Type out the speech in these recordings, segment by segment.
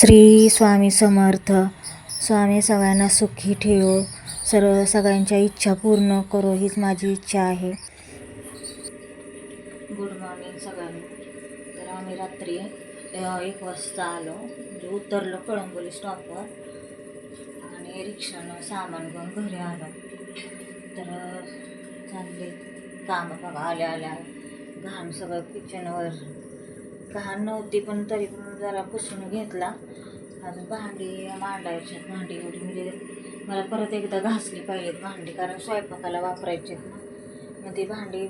श्री स्वामी समर्थ. स्वामी सगळ्यांना सुखी ठेवो. सर्व सगळ्यांच्या इच्छा पूर्ण करो हीच माझी इच्छा आहे. गुड मॉर्निंग सगळ्यांना. तर आम्ही रात्री एक वाजता आलो. म्हणजे उतरलो कळंबोली स्टॉपवर आणि रिक्षानं सामान घेऊन घरी आलो. तर चांगले चालले कामं बघा आल्या आल्या. घाम सगळं किचनवर घाण नव्हती पण तरी पण जरा पुसून घेतला. अजून भांडी मांडायची आहेत भांडी एवढी म्हणजे मला परत एकदा घासली पाहिजेत भांडी कारण स्वयंपाकाला वापरायची. आहेत ना मग ती भांडी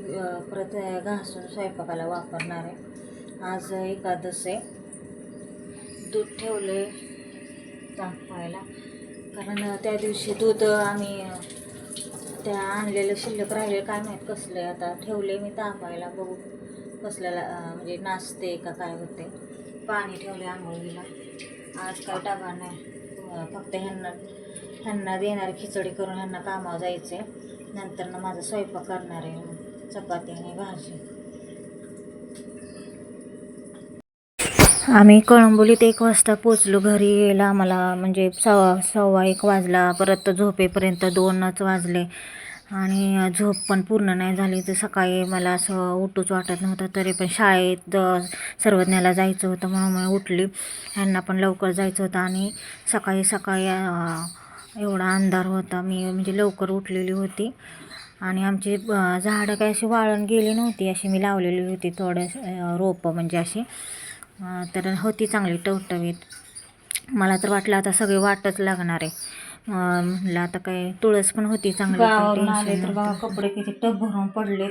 परत घासून स्वयंपाकाला वापरणार आहे. आज एकादस आहे. दूध ठेवले तापवायला कारण त्या दिवशी दूध आम्ही त्या आणलेलं शिल्लक राहिले काय माहीत कसलं आहे. आता ठेवले मी तापायला बघू. कसल्याला म्हणजे नाचते का काय होते पाणी ठेवले आंघोळीला. आज काय टाका नाही फक्त ह्यांना ह्यांना देणारी खिचडी करून ह्यांना कामावर जायचं आहे नंतर ना माझा स्वयंपाक करणार आहे चपाती आणि भाजी. आम्ही कळंबोलीत एक वाजता पोचलो घरी यायला आम्हाला म्हणजे सव्वा सव्वा एक वाजला परत झोपेपर्यंत दोनच वाजले. आणि झोप पण पूर्ण नाही झाली. तर सकाळी मला असं उठूच वाटत नव्हतं. तरी पण शाळेत सर्वज्ञाला जायचं होतं म्हणून मी उठली. ह्यांना पण लवकर जायचं होतं आणि सकाळी सकाळी एवढा अंधार होता. मी म्हणजे लवकर उठलेली होती. आणि आमची झाडं काही अशी वाळून गेली नव्हती. अशी मी लावलेली होती थोडं रोपं म्हणजे अशी. तर होती चांगली टवटवीत. मला तर वाटलं आता सगळी वाटच लागणार आहे. म्हणलं आता काय तुळस पण होती चांगली आले तर. बघा कपडे किती टप भरून पडलेत.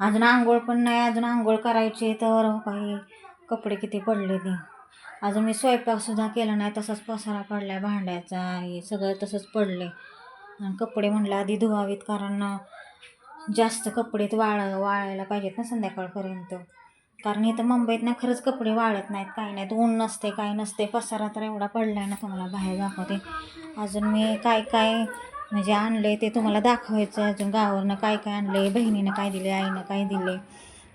अजून आंघोळ पण नाही अजून आंघोळ करायची तर काही कपडे किती पडले ते अजून मी स्वयंपाकसुद्धा केला नाही तसाच पसारा पडलाय भांड्याचा हे सगळं तसंच पडले आणि कपडे म्हणलं आधी धुवावीत कारण जास्त कपडे वाळ वाळायला पाहिजेत ना संध्याकाळपर्यंत. कारण इथं मुंबईत ना खरंच कपडे वाळत नाहीत काही नाहीत. ऊन नसते काही नसते पसारा तर एवढा पडला आहे ना तुम्हाला बाहेर दाखवते. अजून मी काय काय म्हणजे आणले ते तुम्हाला दाखवायचं. अजून गावावरनं काय काय आणले बहिणीनं काय दिले आईनं काय दिले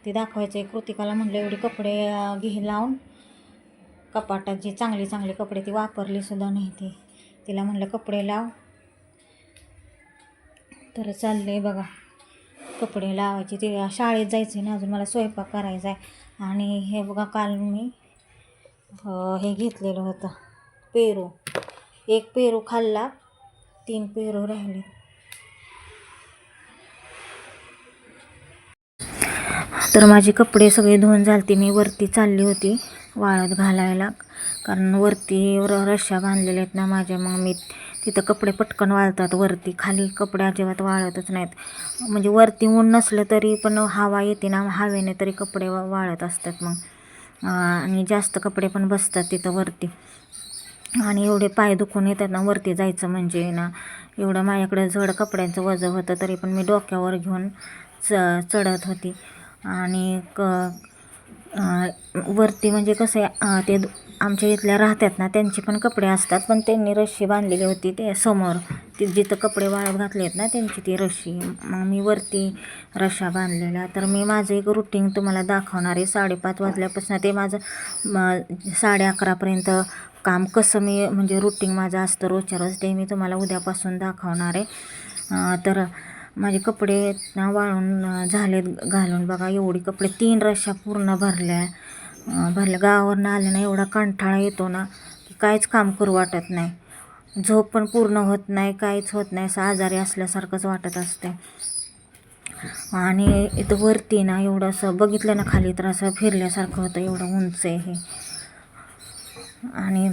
ते दाखवायचं आहे कृतिकाला म्हणलं एवढे कपडे घे लावून. कपाटात जी चांगले चांगले कपडे ती वापरलीसुद्धा नाही ती. तिला म्हणलं कपडे लाव. तर चालले बघा. कपडे लावायचे. ते शाळेत जायचं आहे ना अजून मला स्वयंपाक करायचा आहे. आणि हे बघा काल मी हे घेतलेलं होतं पेरू. एक पेरू खाल्ला तीन पेरू राहिले. तर माझे कपडे सगळे धुवून झालते. मी वरती चालली होती वाळत घालायला. कारण वरती र रश्या बांधलेल्या आहेत ना माझ्या मग मी तिथं कपडे पटकन वाळतात वरती खाली कपडे अजिबात वाळतच नाहीत. म्हणजे वरती ऊन नसलं तरी पण हवा येते ना हवेने तरी कपडे वा वाळत असतात मग. आणि जास्त कपडे पण बसतात तिथं वरती. आणि एवढे पाय दुखून येतात ना वरती जायचं म्हणजे ना एवढं माझ्याकडे जड कपड्यांचं वजन होतं तरी पण मी डोक्यावर घेऊन च चढत होती. आणि क वरती म्हणजे कसं आहे ते दु- आमच्या इथल्या राहतात ना त्यांचे पण कपडे असतात पण त्यांनी रश्शी बांधलेली होती ते समोर. ती जिथं कपडे वाळत घातले आहेत ना त्यांची ती रश्शी मग मी वरती रश्शा बांधलेल्या तर मी माझं एक रुटीन तुम्हाला दाखवणार आहे. साडेपाच वाजल्यापासून ते माझं म साडे अकरापर्यंत काम कसं मी म्हणजे रुटीन माझं असतं रोजच्या रोज ते मी तुम्हाला उद्यापासून दाखवणार आहे. तर माझे कपडे ना वाळून झालेत घालून बघा एवढी कपडे. तीन रश्या पूर्ण भरल्या. भले गावावरनं आले ना एवढा कंठाळा येतो ना की काहीच काम करू वाटत नाही. झोप पण पूर्ण होत नाही काहीच होत नाही असं आजारी असल्यासारखंच वाटत असते. आणि इथं वरती ना एवढं असं बघितलं ना खाली तर असं फिरल्यासारखं होतं एवढं उंच आहे हे. आणि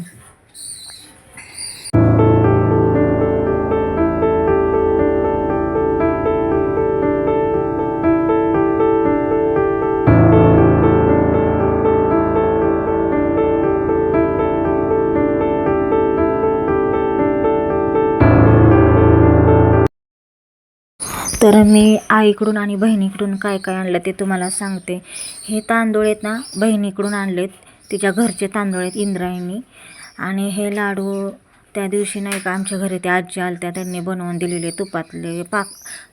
तर मी आईकडून आणि बहिणीकडून काय काय आणलं ते तुम्हाला सांगते. हे तांदूळ आहेत ना बहिणीकडून आणलेत. तिच्या घरचे तांदूळ आहेत इंद्रायणी. आणि हे लाडू त्या दिवशी नाही का आमच्या घरी ते आजी आलत्या त्यांनी बनवून दिलेले तुपातले पाक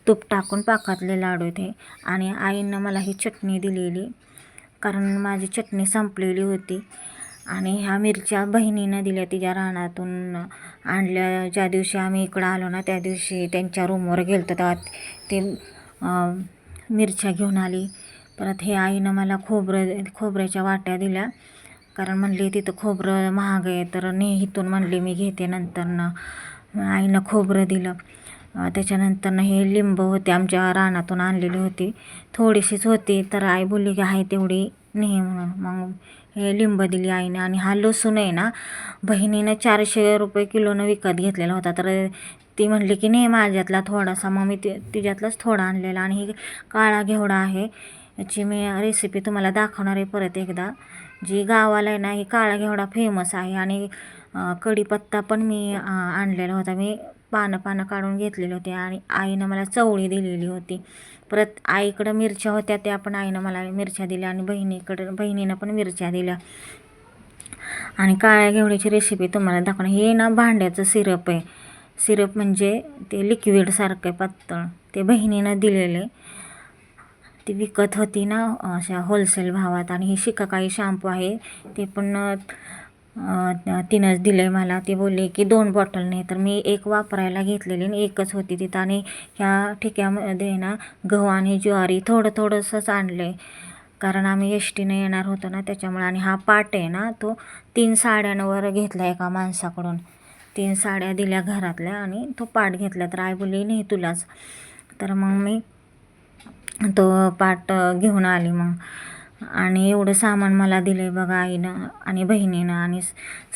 तूप टाकून पाकातले लाडू ते आणि आईनं मला ही चटणी दिलेली. कारण माझी चटणी संपलेली होती. आणि ह्या मिरच्या बहिणीनं दिल्या तिच्या रानातून आणल्या. ज्या दिवशी आम्ही इकडं आलो ना त्या दिवशी त्यांच्या रूमवर गेलो तेव्हा ते मिरच्या घेऊन आली. परत हे आईनं मला खोबरं खोबऱ्याच्या वाट्या दिल्या. कारण म्हणली तिथं खोबरं महाग आहे तर ने इथून म्हणली मी घेते नंतरनं. आईनं खोबरं दिलं. त्याच्यानंतरनं हे लिंब होते आमच्या रानातून आणलेली होती. थोडीशीच होती तर आई बोलली की आहे तेवढी नेह म्हणून. मग हे लिंब दिली आईने आणि हा लसूण आहे ना बहिणीनं चारशे रुपये किलोनं विकत घेतलेला होता. तर ती म्हणली की नाही माझ्यातला थोडासा. मग मी ति तिच्यातलाच थोडा आणलेला आणि ही काळा घेवडा आहे. याची मी रेसिपी तुम्हाला दाखवणार आहे परत एकदा. जी गावाला आहे ना ही काळा घेवडा फेमस आहे आणि कढीपत्ता पण मी आणलेला होता. मी पानं पानं काढून घेतलेले होते आणि आईनं मला चवळी दिलेली होती. परत आईकडं मिरच्या होत्या त्या पण आईनं मला मिरच्या दिल्या आणि बहिणीकडं बहिणीनं पण मिरच्या दिल्या. आणि काळ्या घेवड्याची रेसिपी तुम्हाला दाखवणं हे ना भांड्याचं सिरप आहे. सिरप म्हणजे ते लिक्विडसारखं आहे पातळ. ते बहिणीनं दिलेले. ती विकत होती ना अशा होलसेल भावात आणि हे शिकाकाई शॅम्पू आहे. ते पण तिनंच दिलं आहे मला. ती बोलली की दोन बॉटल नाही तर मी एक वापरायला घेतलेली आणि एकच होती तिथं. आणि ह्या ठिक्यामध्ये ना गहू आणि ज्वारी थोडं थोडंसंच आणलं आहे कारण आम्ही एस टीनं येणार होतो ना त्याच्यामुळे. आणि हा पाट आहे ना तो तीन साड्यांवर घेतला एका माणसाकडून. तीन साड्या दिल्या घरातल्या आणि तो पाट घेतला. तर आई बोलली नाही तुलाच. तर मग मी तो पाट घेऊन आली मग. आणि एवढं सामान मला दिलं आहे बघा आईनं आणि बहिणीनं. आणि स-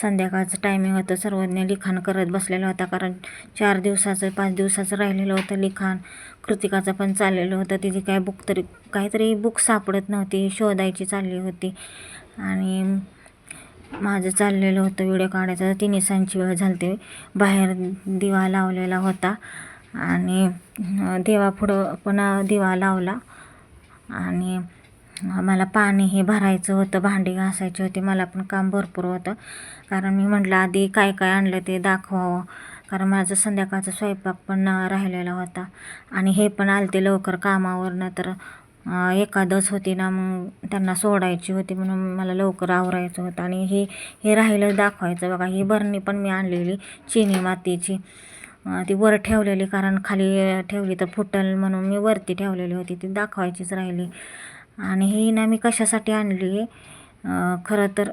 संध्याकाळचं टायमिंग होतं. सर्वज्ञ लिखाण करत बसलेला होता. कारण चार दिवसाचं पाच दिवसाचं राहिलेलं होतं लिखाण. कृतिकाचं पण चाललेलं होतं. तिची काय बुक तरी काहीतरी बुक सापडत नव्हती. शोधायची चालली होती. आणि माझं चाललेलं होतं व्हिडिओ काढायचा. तर तिन्ही सांची वेळ झाली बाहेर दिवा लावलेला होता. आणि देवापुढं पण दिवा लावला. आणि मला पाणी हे भरायचं होतं भांडी घासायची होती मला पण काम भरपूर होतं. कारण मी म्हटलं आधी काय काय आणलं ते दाखवावं. कारण माझं संध्याकाळचा स्वयंपाक पण राहिलेला होता. आणि हे पण आलते लवकर कामावरनं तर एकादच होती ना मग त्यांना सोडायची होती म्हणून मला लवकर आवरायचं होतं. आणि हे हे राहिलं दाखवायचं बघा ही बरणी पण मी आणलेली चिनी मातीची. ती वर ठेवलेली कारण खाली ठेवली तर फुटल म्हणून मी वरती ठेवलेली होती ती दाखवायचीच राहिली. आणि ही ना मी कशासाठी आणली आहे? खरं तर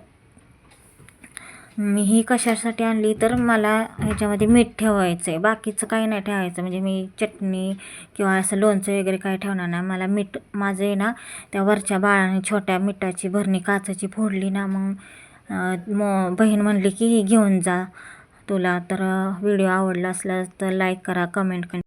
मी ही कशासाठी आणली तर मला ह्याच्यामध्ये मीठ ठेवायचं आहे बाकीचं काही नाही ठेवायचं. म्हणजे मी चटणी किंवा असं लोणचं वगैरे काही ठेवणार नाही. मला मीठ माझं आहे ना त्या वरच्या बाळाने छोट्या मिठाची भरणी काचाची फोडली ना मग म बहीण म्हणली की ही घेऊन जा. तुला तर व्हिडिओ आवडला असला तर लाईक करा कमेंट करा.